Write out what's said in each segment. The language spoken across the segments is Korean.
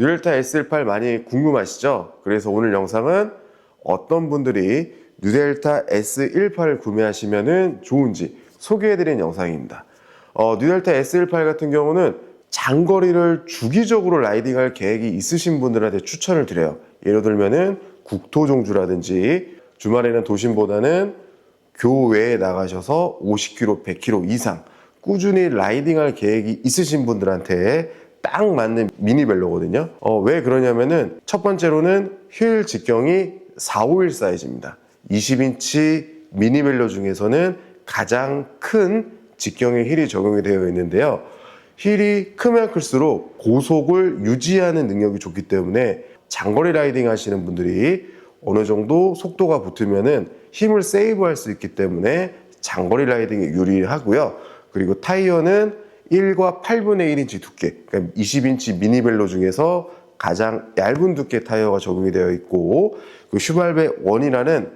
뉴델타 S18 많이 궁금하시죠? 그래서 오늘 영상은 어떤 분들이 뉴델타 S18을 구매하시면 좋은지 소개해드린 영상입니다. 어, 뉴델타 S18 같은 경우는 장거리를 주기적으로 라이딩할 계획이 있으신 분들한테 추천을 드려요. 예를 들면은 국토종주라든지 주말에는 도심보다는 교외에 나가셔서 50km, 100km 이상 꾸준히 라이딩할 계획이 있으신 분들한테 딱 맞는 미니 벨로거든요. 어, 왜 그러냐면은 첫 번째로는 휠 직경이 4, 5일 사이즈입니다. 20인치 미니 벨로 중에서는 가장 큰 직경의 휠이 적용이 되어 있는데요. 휠이 크면 클수록 고속을 유지하는 능력이 좋기 때문에 장거리 라이딩 하시는 분들이 어느 정도 속도가 붙으면은 힘을 세이브할 수 있기 때문에 장거리 라이딩에 유리하고요. 그리고 타이어는 1과 8분의 1인치 두께, 그러니까 20인치 미니벨로 중에서 가장 얇은 두께 타이어가 적용이 되어 있고, 그 슈발베 원이라는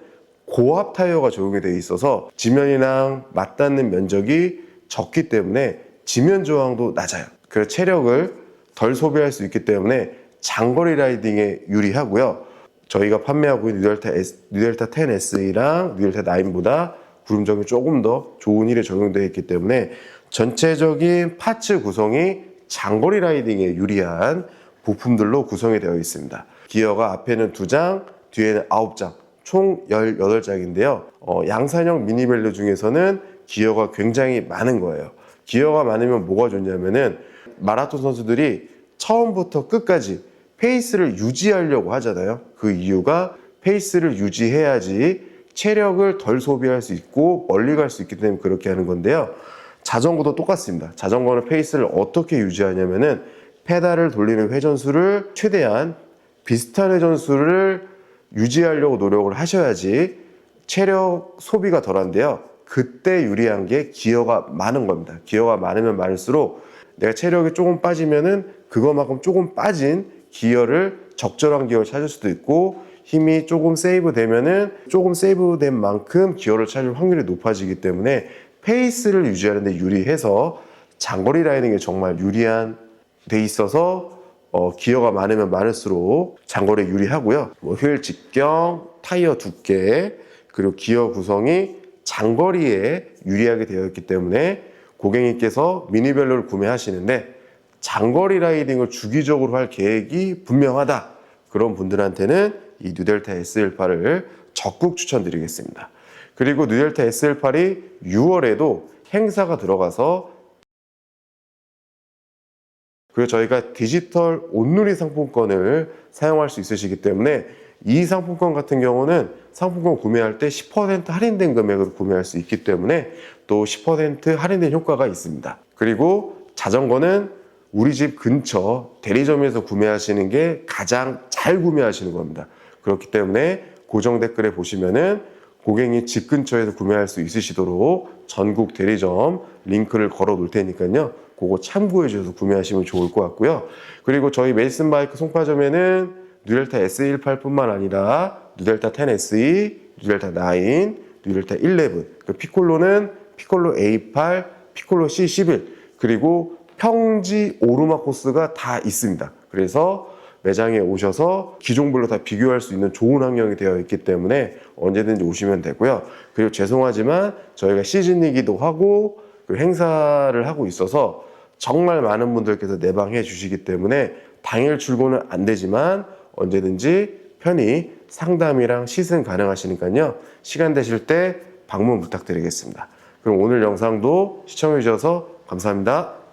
고압 타이어가 적용이 되어 있어서 지면이랑 맞닿는 면적이 적기 때문에 지면 저항도 낮아요. 그래서 체력을 덜 소비할 수 있기 때문에 장거리 라이딩에 유리하고요. 저희가 판매하고 있는 뉴델타, 뉴델타 10SE랑 뉴델타 9보다 구름적이 조금 더 좋은 힐에 적용되어 있기 때문에 전체적인 파츠 구성이 장거리 라이딩에 유리한 부품들로 구성이 되어 있습니다. 기어가 앞에는 2장, 뒤에는 9장, 총 18장인데요. 어, 양산형 미니벨로 중에서는 기어가 굉장히 많은 거예요. 기어가 많으면 뭐가 좋냐면은 마라톤 선수들이 처음부터 끝까지 페이스를 유지하려고 하잖아요. 그 이유가 페이스를 유지해야지 체력을 덜 소비할 수 있고 멀리 갈 수 있기 때문에 그렇게 하는 건데요. 자전거도 똑같습니다. 자전거는 페이스를 어떻게 유지하냐면은 페달을 돌리는 회전수를 최대한 비슷한 회전수를 유지하려고 노력을 하셔야지 체력 소비가 덜한데요. 그때 유리한 게 기어가 많은 겁니다. 기어가 많으면 많을수록 내가 체력이 조금 빠지면은 그거만큼 조금 빠진 기어를 적절한 기어를 찾을 수도 있고 힘이 조금 세이브 되면은 조금 세이브 된 만큼 기어를 찾을 확률이 높아지기 때문에 페이스를 유지하는데 유리해서 장거리 라이딩에 정말 유리한 돼 있어서 어, 기어가 많으면 많을수록 장거리에 유리하고요. 뭐 휠 직경, 타이어 두께, 그리고 기어 구성이 장거리에 유리하게 되어 있기 때문에 고객님께서 미니벨로를 구매하시는데 장거리 라이딩을 주기적으로 할 계획이 분명하다. 그런 분들한테는 이 뉴델타 SL8을 적극 추천드리겠습니다. 그리고 뉴델타 SL8이 6월에도 행사가 들어가서 그리고 저희가 디지털 온누리 상품권을 사용할 수 있으시기 때문에 이 상품권 같은 경우는 상품권 구매할 때 10% 할인된 금액으로 구매할 수 있기 때문에 또 10% 할인된 효과가 있습니다. 그리고 자전거는 우리 집 근처 대리점에서 구매하시는 게 가장 잘 구매하시는 겁니다. 그렇기 때문에 고정 댓글에 보시면은 고객이 집 근처에서 구매할 수 있으시도록 전국 대리점 링크를 걸어 놓을 테니까요. 그거 참고해 주셔서 구매하시면 좋을 것 같고요. 그리고 저희 메이슨 바이크 송파점에는 뉴델타 S18뿐만 아니라 뉴델타 10SE, 뉴델타 9, 뉴델타 11, 그 피콜로는 피콜로 A8, 피콜로 C11, 그리고 평지 오르막 코스가 다 있습니다. 그래서 매장에 오셔서 기종별로 다 비교할 수 있는 좋은 환경이 되어 있기 때문에 언제든지 오시면 되고요. 그리고 죄송하지만 저희가 시즌이기도 하고 그 행사를 하고 있어서 정말 많은 분들께서 내방해 주시기 때문에 당일 출고는 안 되지만 언제든지 편히 상담이랑 시승 가능하시니까요. 시간 되실 때 방문 부탁드리겠습니다. 그럼 오늘 영상도 시청해 주셔서 감사합니다.